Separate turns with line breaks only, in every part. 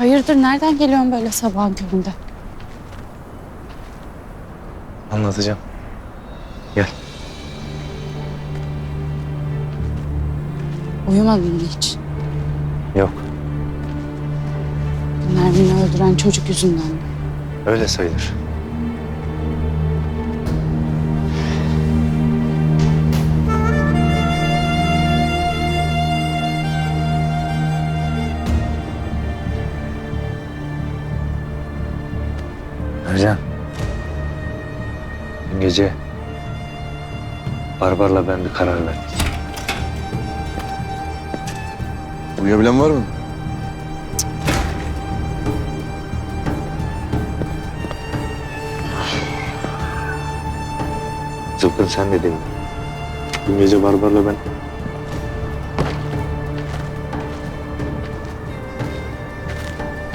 Hayırdır nereden geliyorsun böyle sabahın köründe?
Anlatacağım. Gel.
Uyumadın mı hiç?
Yok.
Nermin'i öldüren çocuk yüzünden mi?
Öyle sayılır. Gece Barbar'la ben bir karar verdik.
Uyuyabilen var mı?
Zıpkın sen dedin. Dün gece Barbar'la ben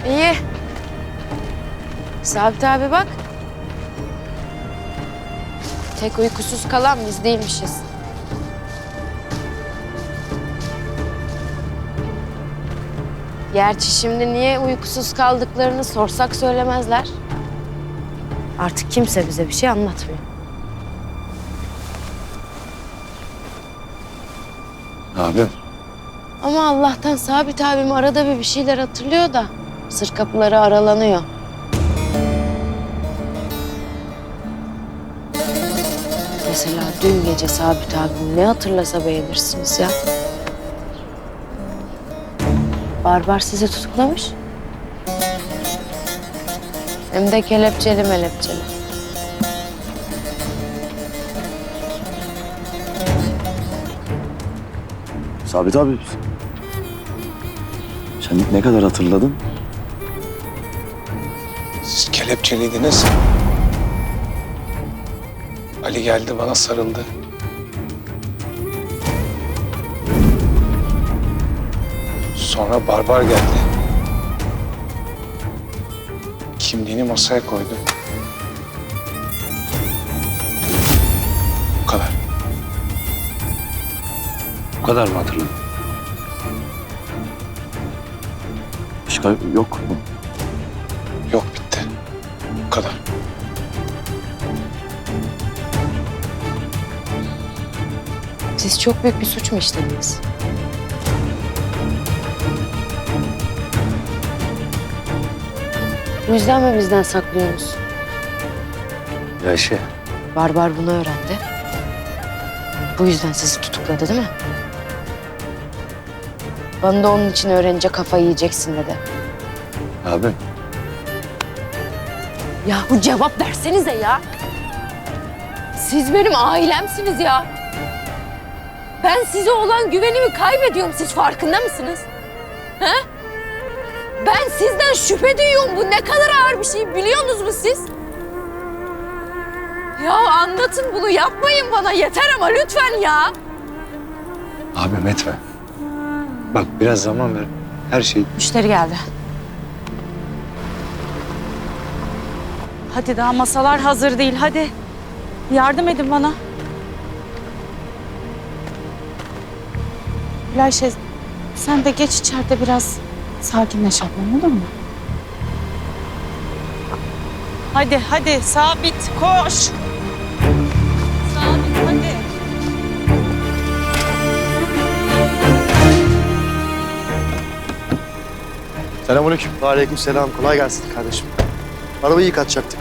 İyi. Sabit abi bak. Tek uykusuz kalan biz değilmişiz. Gerçi şimdi niye uykusuz kaldıklarını sorsak söylemezler. Artık kimse bize bir şey anlatmıyor.
abim
Ama Allah'tan Sabit abim arada bir bir şeyler hatırlıyor da sır kapıları aralanıyor. Mesela dün gece Sabit abim ne hatırlasa beğenirsiniz ya. Barbar sizi tutuklamış. Hem de kelepçeli melepçeli.
Sabit abi. Sen ne kadar hatırladın?
Siz kelepçeliydiniz. Ali geldi bana sarıldı. Sonra Barbar geldi. Kimliğini masaya koydu. Bu kadar.
bu kadar mı hatırladın?
Başka yok mu?
Yok bitti. Bu kadar.
Siz çok büyük bir suç mu işlediniz? Bu yüzden mi bizden saklıyorsunuz?
Ayşe
Barbar bunu öğrendi. Bu yüzden sizi tutukladı değil mi? Bana da onun için öğrenince kafayı yiyeceksin dedi.
abim
Yahu cevap versenize ya. Siz benim ailemsiniz ya. Ben size olan güvenimi kaybediyorum. Siz farkında mısınız? He? Ben sizden şüphe duyuyorum. Bu ne kadar ağır bir şey biliyorsunuz mu siz? Ya anlatın bunu yapmayın bana yeter ama lütfen ya.
abim etme. Bak biraz zaman ver. Her şey
Müşteri geldi. Hadi daha masalar hazır değil hadi. Yardım edin bana. Gülayşe sen de geç içeride biraz sakinleş ablam olur mu? Hadi hadi sabit koş. Sabit hadi.
Selamünaleyküm. Aleyküm selam. Kolay gelsin kardeşim. Arabayı yıkatacaktık.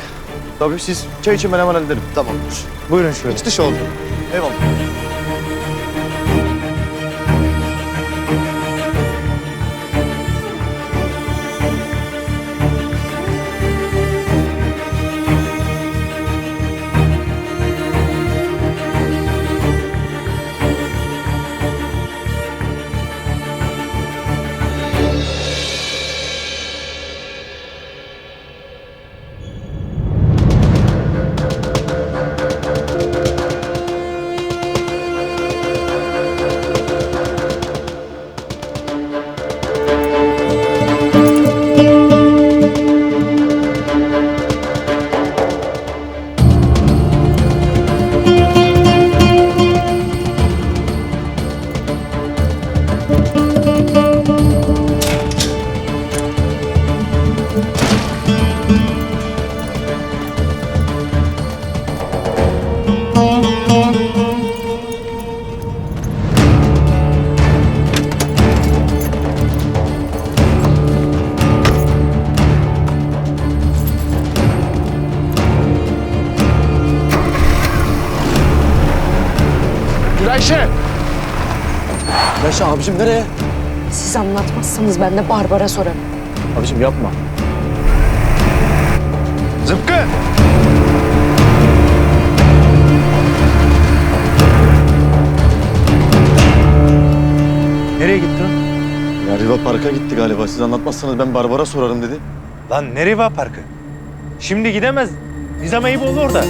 Tabii siz çay için ben hemen hallederim.
Tamamdır.
Buyurun şöyle.
İç dış oldu.
Eyvallah. Ayşe!
Ayşe abicim nereye?
Siz anlatmazsanız ben de Barbara sorarım.
Abicim yapma.
Zıpkı!
Nereye gitti o?
Ya Riva Park'a gitti galiba. Siz anlatmazsanız ben Barbara sorarım dedi.
Lan ne Riva Parkı? Şimdi gidemez. Nizam Eyüboğlu orada.